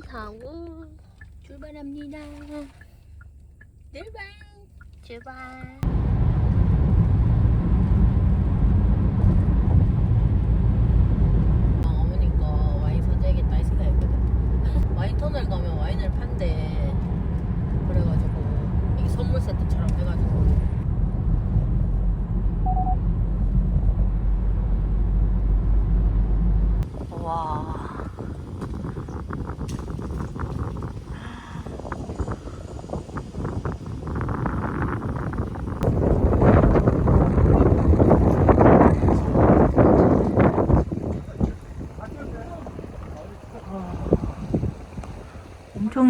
타고 출발합니다. 출발, 출발. 아, 어머니가 와인 사줘야겠다 이 생각했거든. 와인 터널 가면 와인을 판대. 그래가지고 이게 선물 세트처럼 해가지고. 와.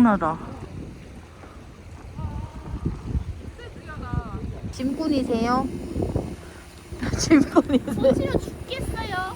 엄청나다. 짐꾼이세요? 짐꾼이세요? 손실어 죽겠어요.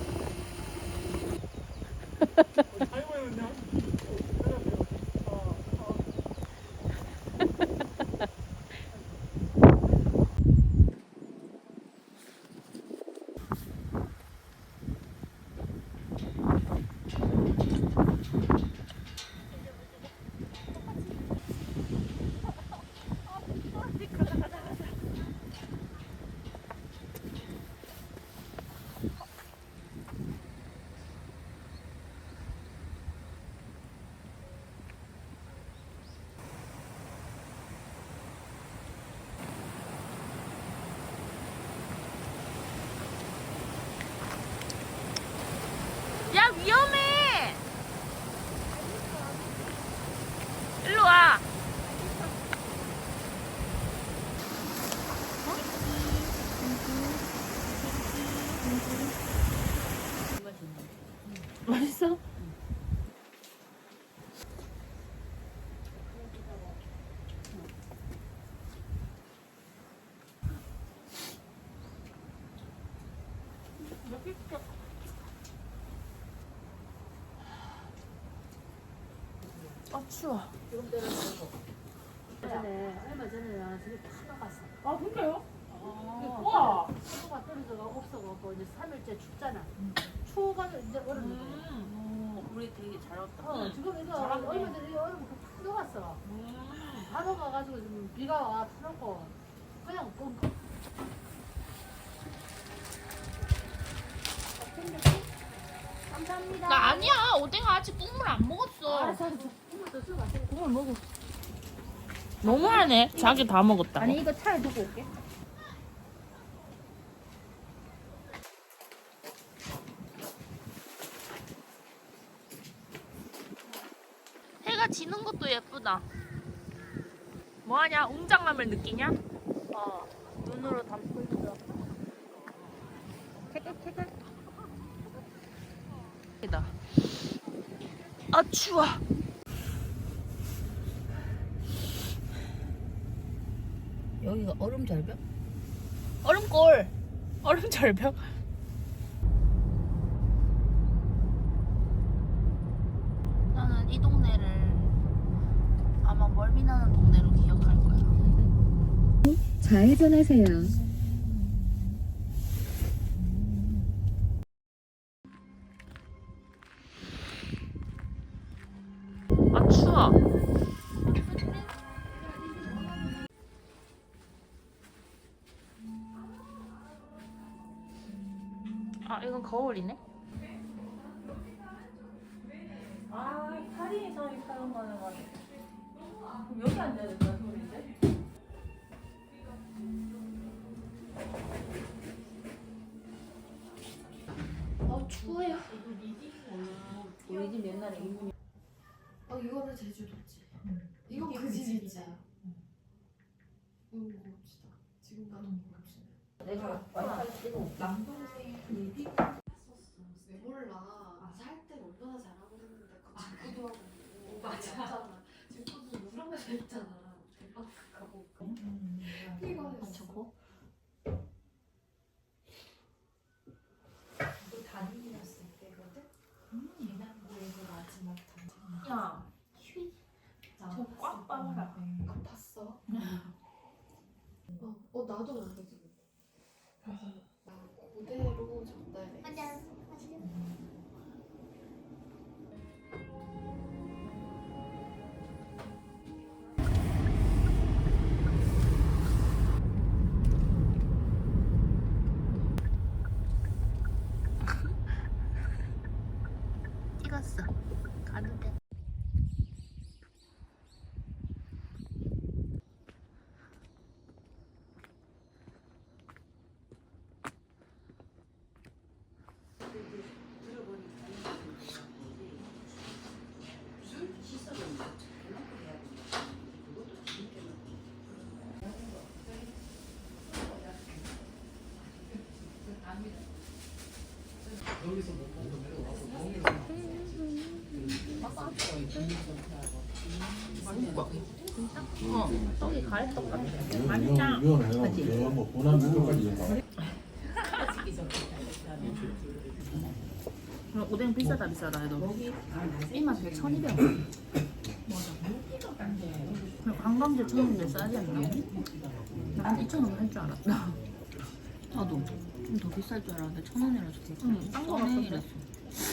야 위험해. 일로 와. 맛있어? 아 추워. 전에 얼마 전에 나 집에 다 나갔어. 아 그래요? 아, 우와. 친구가 떨어져가 없어갖고 이제 3일째 춥잖아. 추워가지고 이제 얼음. 음, 우리 되게 잘 왔다. 어, 지금 이거 잘하네. 얼마 전에 얼음 다 녹았어. 다 녹아가지고 지금 비가 와 타놓고 그냥 그 감사합니다. 나 아니야. 오뎅아 아직 국물 안 먹었어. 알았어, 알았어. 국물 먹어. 너무하네. 자기 다 먹었다. 아니 이거 차에 두고 올게. 해가 지는 것도 예쁘다. 뭐하냐? 웅장함을 느끼냐? 어, 눈으로 담고 있어. 캐깍캐깍. 이다. 아 추워. 여기가 얼음 절벽? 얼음골. 얼음 절벽. 나는 이 동네를 아마 멀미 나는 동네로 기억할 거야. 좌회전하세요. 옛날에 이모 어 이거는 제주도지. 이거 그 집이지. 이거 먹읍시다. 지금 가도 먹읍시다. 내가 와이파이 쓰고 남동생 얘기 했었어. 내 몰라. 살때 얼마나 잘하고 했는데 그 직구도 하고 맞아. 직구도 누구랑 했잖아. 대박 가고. 이거 했어. 저거? 그 담임이었을 때거든. 계남부에서 마지막 담임. 야 저꽉 빠봐라. 그거 봤어? 어, 어 나도 어, 떡이 가래떡 같아. 맛있다. 이건 해요. 뭐 고난 누구까지 오뎅 비싸다 비싸다 해도 이만 1,200원 맞아 관광지 천원인데 싸지 않나? 난 2,000원 할 줄 알았다 나도 좀 더 비쌀 줄 알았는데 천 원이라 줬어 응, 싼거 같았어 이랬어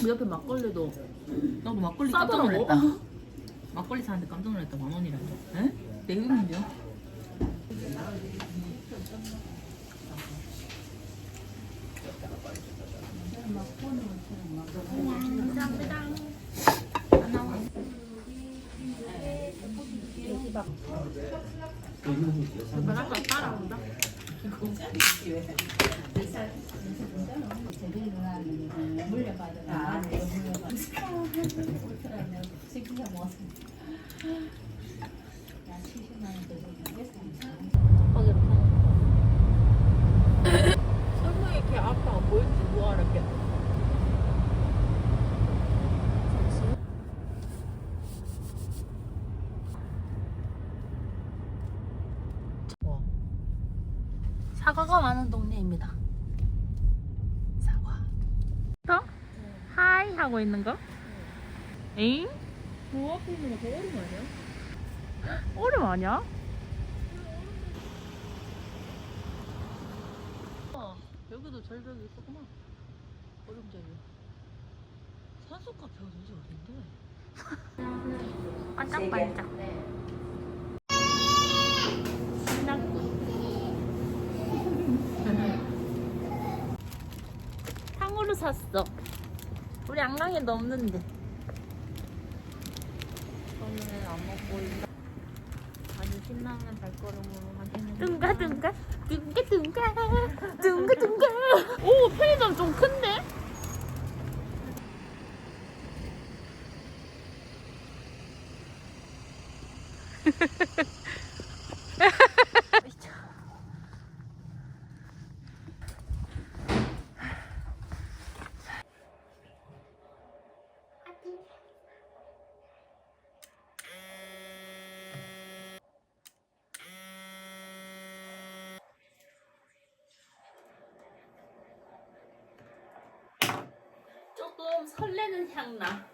그 옆에 막걸리도 나도 막걸리 깜짝 싸더라고 놀랐다. 막걸리 사는데 깜짝 놀랐다. 만 원이라서. 에? 내금인데요? 바닷가 따라온다 깜빡이로 파는 설마 이렇게 앞에 안 보일지 누가 알았겠어. 와. 사과가 많은 동네입니다 사과 또? 하고 있는 거? 에잉? 저 앞에 있는 거저 얼음 아니야? 얼음 아니야? 어, 여기도 절벽이 있었구나. 얼음 절벽. 산소 카페가 도대체 어딘데? 반짝반짝 탕후루 샀어 우리 안강에도 없는데 오늘 안 먹고 있다. 아주 신나는 발걸음으로 하시는 둥가 둥가 둥가 둥가 둥가 둥가 오 편의점 좀 큰데? 설레는 향 나.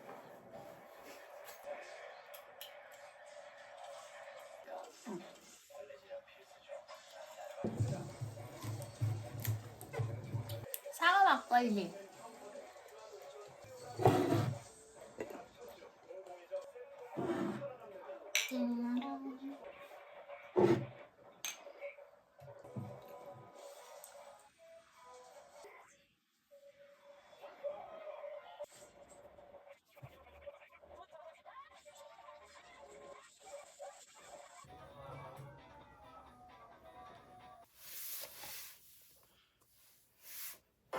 사과 막걸리.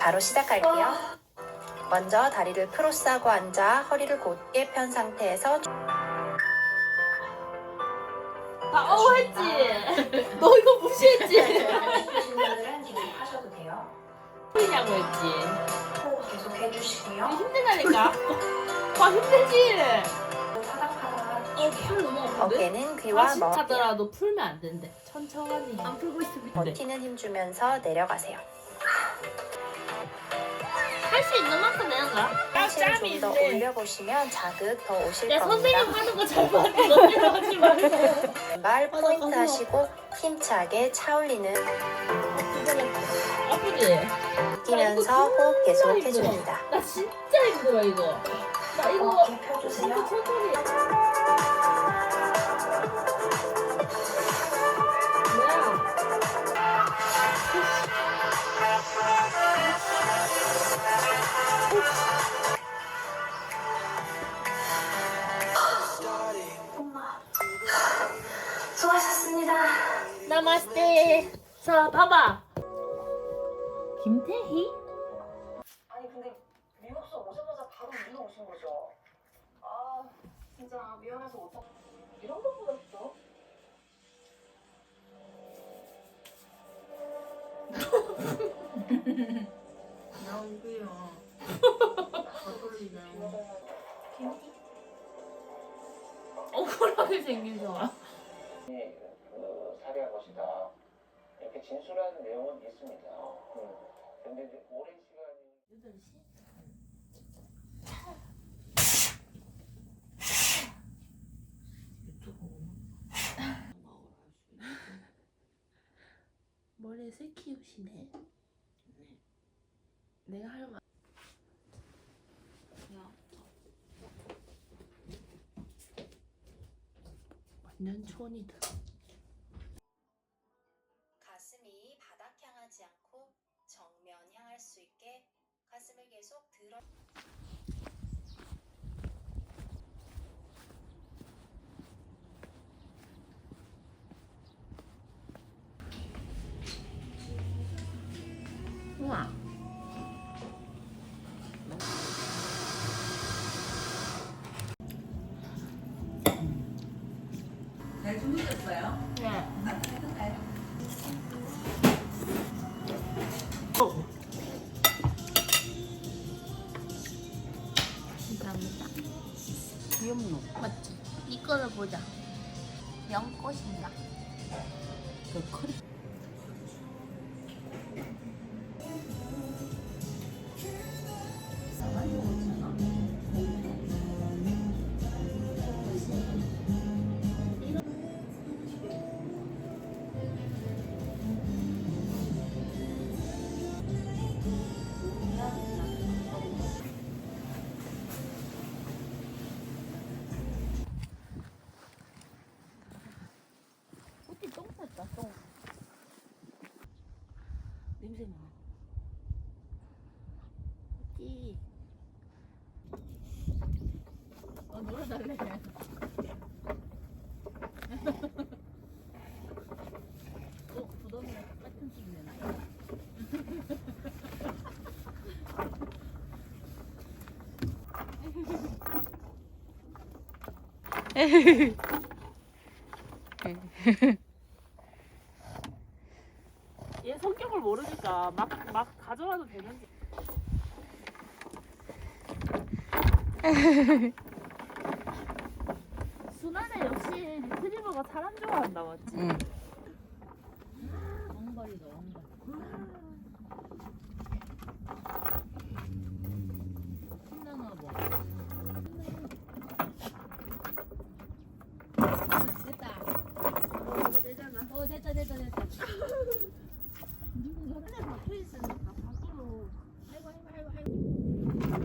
바로 시작할게요. 먼저 다리를 크로스하고 앉아 허리를 곧게 편 상태에서 아, 어, 했지? 너 이거 무시했지? 하셔도 돼요. 힘드냐고 했지? 호흡 계속 해주시고요. 힘들다니까? 와, 힘들지? 파닥파닥 어, 팔 너무 아픈데? 어깨는 귀와 다시 머리 차더라도 풀면 안 된대. 천천히. 안 풀고 돼. 버티는 힘 주면서 내려가세요. 할수 있는 만큼 내는 거야. 팔씨를 좀더 올려보시면 자극 더 오실 내 선생님 겁니다. 하는 거잘 봤는데 너 내려가지 말고. 발 맞아, 포인트 맞아. 하시고 힘차게 차올리는 아프지? 뛰면서 호흡 계속 해줍니다. 나 진짜 힘들어 이거. 나 이거 어깨 펴주세요. 천천히. 자, 봐봐. 김태희? 아니 근데 친구죠. 아, 진짜 미안해서 못하. 이런 거 보였어? 여기요. 거슬리네. 억울하게 생긴 사람. 그 것이다. 이렇게 진술한 내용은 있습니다. 음. 근데 이제 오랜 시간이 8시? 머리에 새 키우시네. 내가 할 말. 완전 촌이다. 계속 들어 귀엽노? 맞지? 이거를 보자. 연꽃인가? 그 크리. 냄새 나. 꽃이. 어, 놀아달래. 어, 부담이랑 똑같은 식이네, 나. 얘 성격을 모르니까 막 막 가져와도 되는지. 순환에 역시 리트리버가 사람 좋아한다 맞지? 응. 왕발이다, 왕발. 신나나 봐. 됐다. 어, 되잖아. 어, 됐다, 됐다, 됐다. 누구 옆에 박혀 있으니까 밖으로. 아이고, 아이고, 아이고, 아이고.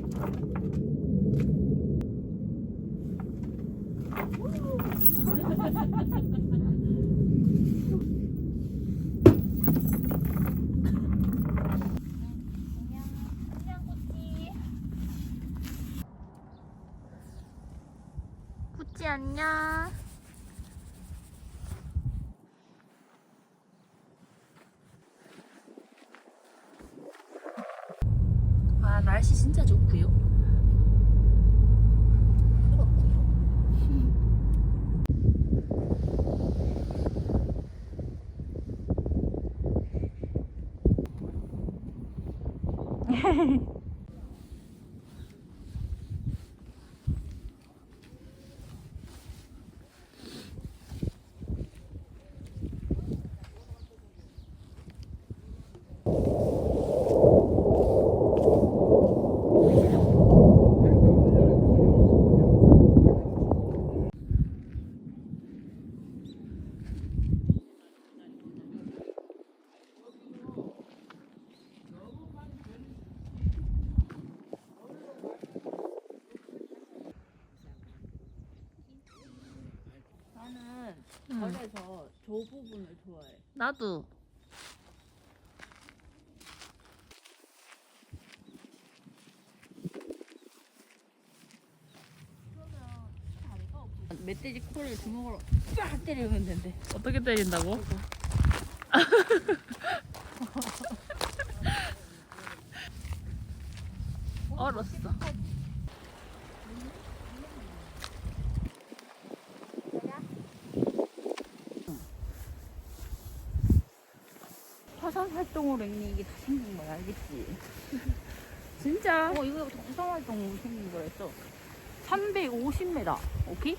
구찌 안녕. 와 날씨 진짜 좋고요. bye. 나는 응. 절에서 저 부분을 좋아해. 나도. 멧돼지 코를 주먹으로 쫙 때리면 된대. 어떻게 때린다고? 얼었어. 이게 다 생긴 거야, 알겠지? 진짜? 어, 이거 구성활동으로 생긴 거랬어. 350m, 오케이?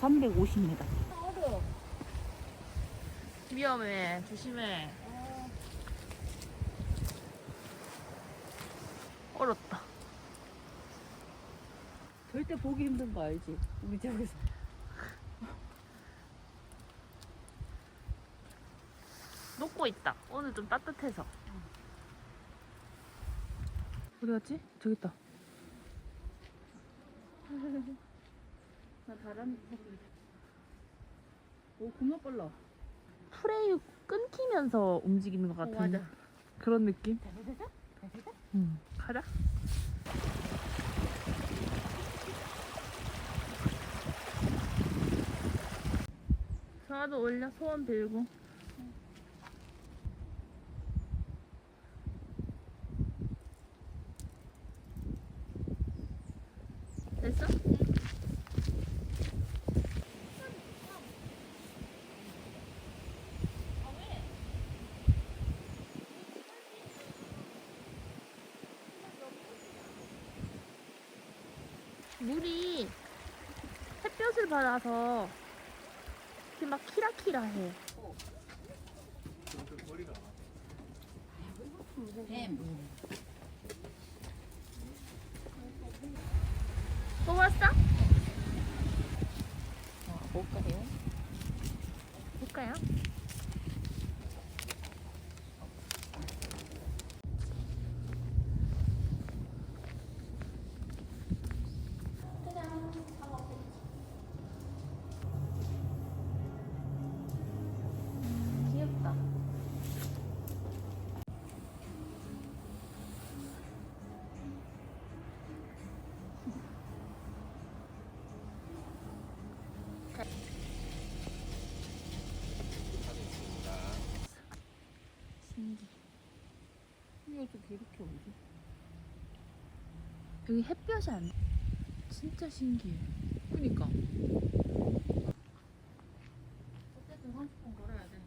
350m. 위험해, 조심해. 얼었다. 절대 보기 힘든 거 알지? 우리 지역에서. 녹고 있다. 오늘 좀 따뜻해서. 어디 갔지? 저기 있다. 나 다른 오 겁나 빨라. 프레이 끊기면서 움직이는 것 같은 맞아. 그런 느낌? 응. 가자. 저도 올려 소원 빌고. 물이 햇볕을 받아서 이렇게 막 키라키라해. 또 왔어? 어, 볼까요? 볼까요? 여기 햇볕이 안 돼. 진짜 신기해. 그니까. 어쨌든 30분 걸어야 돼.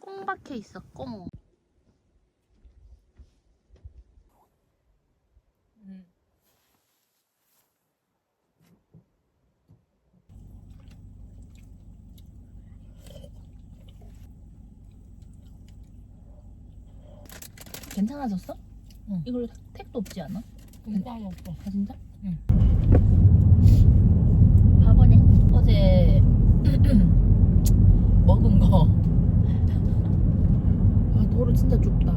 꽁 박혀 있어, 꽁. 괜찮아졌어? 응. 이걸로 택도 없지 않아? 굉장히 없어. 아 진짜? 응. 바보네. 어제 먹은 거. 아 도로 진짜 좁다.